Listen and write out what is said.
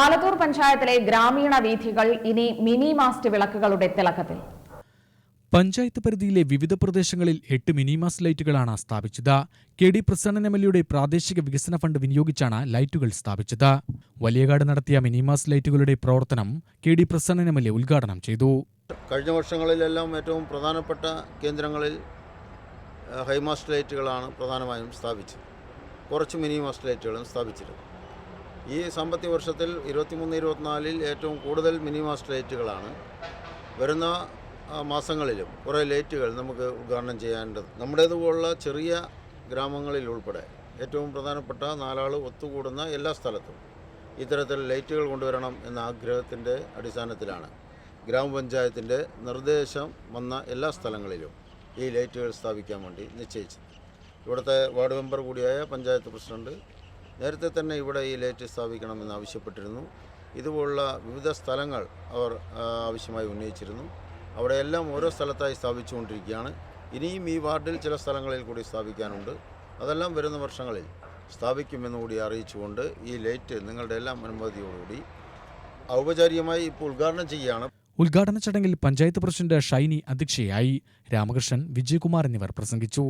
ആലത്തൂർ പഞ്ചായത്തിലെ ഗ്രാമീണ വീഥികൾ ഇനി മിനി മാസ്റ്റ് വിളക്കുകളുടെ തിളക്കത്തിൽ. പഞ്ചായത്ത് പരിധിയിലെ വിവിധ പ്രദേശങ്ങളിൽ എട്ട് മിനിമാസ് ലൈറ്റുകളാണ് സ്ഥാപിച്ചത്. K D Prasannan M L എയുടെ പ്രാദേശിക വികസന ഫണ്ട് വിനിയോഗിച്ചാണ് ലൈറ്റുകൾ സ്ഥാപിച്ചത്. വലിയകാട് നടത്തിയ മിനിമാസ് ലൈറ്റുകളുടെ പ്രവർത്തനം K D Prasannan M L A ഉദ്ഘാടനം ചെയ്തു. കഴിഞ്ഞ വർഷങ്ങളിലെല്ലാം ഏറ്റവും പ്രധാനപ്പെട്ട കേന്ദ്രങ്ങളിൽ ഹൈമാസ്റ്റ് ലൈറ്റുകളാണ് പ്രധാനമായും സ്ഥാപിച്ചത്. കുറച്ച് മിനിമാസ്റ്റ് ലൈറ്റുകളും സ്ഥാപിച്ചിരുന്നു. ഈ സാമ്പത്തിക വർഷത്തിൽ ഇരുപത്തിമൂന്ന് ഇരുപത്തിനാലിൽ ഏറ്റവും കൂടുതൽ മിനിമം സ്റ്റേറ്റുകളാണ് വരുന്ന മാസങ്ങളിലും കുറേ ലൈറ്റുകൾ നമുക്ക് ഉദ്ഘാടനം ചെയ്യേണ്ടത് നമ്മുടേതുപോലുള്ള ചെറിയ ഗ്രാമങ്ങളിൽ ഉൾപ്പെടെ ഏറ്റവും പ്രധാനപ്പെട്ട നാലാൾ ഒത്തുകൂടുന്ന എല്ലാ സ്ഥലത്തും ഇത്തരത്തിൽ ലൈറ്റുകൾ കൊണ്ടുവരണം എന്ന ആഗ്രഹത്തിന്റെ അടിസ്ഥാനത്തിലാണ് ഗ്രാമപഞ്ചായത്തിന്റെ നിർദ്ദേശം വന്ന എല്ലാ സ്ഥലങ്ങളിലും ഈ ലൈറ്റുകൾ സ്ഥാപിക്കാൻ വേണ്ടി നിശ്ചയിച്ചത്. ഇവിടുത്തെ വാർഡ് മെമ്പർ കൂടിയായ പഞ്ചായത്ത് പ്രസിഡന്റ് നേരത്തെ തന്നെ ഇവിടെ ഈ ലൈറ്റ് സ്ഥാപിക്കണമെന്ന് ആവശ്യപ്പെട്ടിരുന്നു. ഇതുപോലുള്ള വിവിധ സ്ഥലങ്ങൾ അവർ ആവശ്യമായി ഉന്നയിച്ചിരുന്നു. അവിടെയെല്ലാം ഓരോ സ്ഥലത്തായി സ്ഥാപിച്ചുകൊണ്ടിരിക്കുകയാണ്. ഇനിയും ഈ വാർഡിൽ ചില സ്ഥലങ്ങളിൽ കൂടി സ്ഥാപിക്കാനുണ്ട്. അതെല്ലാം വരുന്ന വർഷങ്ങളിൽ സ്ഥാപിക്കുമെന്ന് കൂടി അറിയിച്ചുകൊണ്ട് ഈ ലൈറ്റ് നിങ്ങളുടെ എല്ലാം അനുമതിയോടുകൂടി ഔപചാരികമായി ഇപ്പോൾ ഉദ്ഘാടനം ചെയ്യുകയാണ്. ഉദ്ഘാടന ചടങ്ങിൽ പഞ്ചായത്ത് പ്രസിഡന്റ് ഷൈനി അധ്യക്ഷയായി രാമകൃഷ്ണൻ വിജയകുമാർ എന്നിവർ പ്രസംഗിച്ചു.